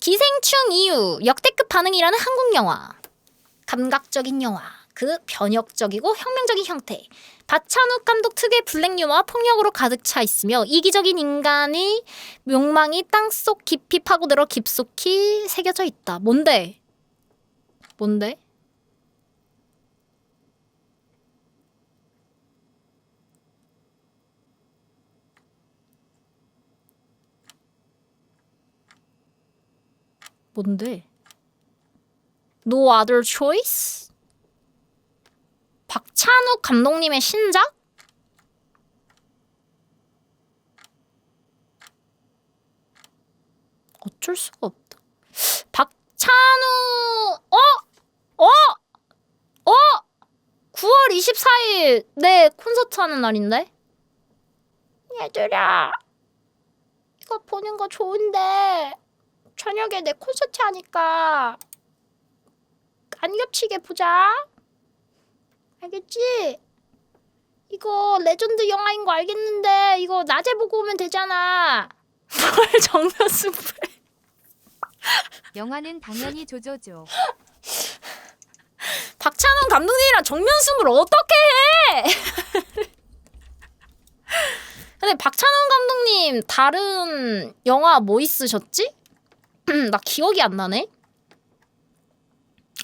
기생충 이후 역대급 반응이라는 한국 영화. 감각적인 영화. 그 변혁적이고 혁명적인 형태. 박찬욱 감독 특유의 블랙 유머와 폭력으로 가득 차 있으며 이기적인 인간의 욕망이 땅속 깊이 파고들어 깊숙이 새겨져 있다. 뭔데? 뭔데? 뭔데? No other choice? 박찬욱 감독님의 신작? 어쩔 수가 없다. 박찬우 어? 어? 어? 9월 24일 내 콘서트 하는 날인데? 얘들아 이거 보는 거 좋은데 저녁에 내 콘서트 하니까 안 겹치게 보자 알겠지? 이거 레전드 영화인 거 알겠는데 이거 낮에 보고 오면 되잖아 뭘 정면 스프레 영화는 당연히 조조조. 박찬원 감독님이랑 정면승부를 어떻게 해? 근데 박찬원 감독님 다른 영화 뭐 있으셨지? 나 기억이 안 나네.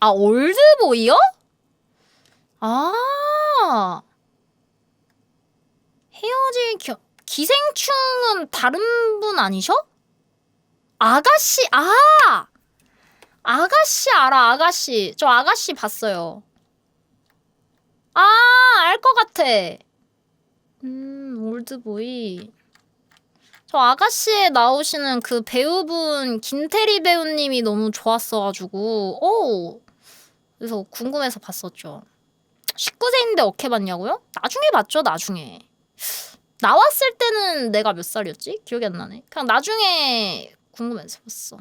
아 올드보이요? 아 헤어질 겨... 기생충은 다른 분 아니셔? 아가씨 아 아가씨 알아 아가씨 저 아가씨 봤어요 아 알 것 같아 음 올드보이 저 아가씨에 나오시는 그 배우분 김태리 배우님이 너무 좋았어가지고 오 그래서 궁금해서 봤었죠. 19세인데 어케 봤냐고요? 나중에 봤죠 나중에. 나왔을 때는 내가 몇 살이었지? 기억이 안 나네. 그냥 나중에 궁금해서 봤어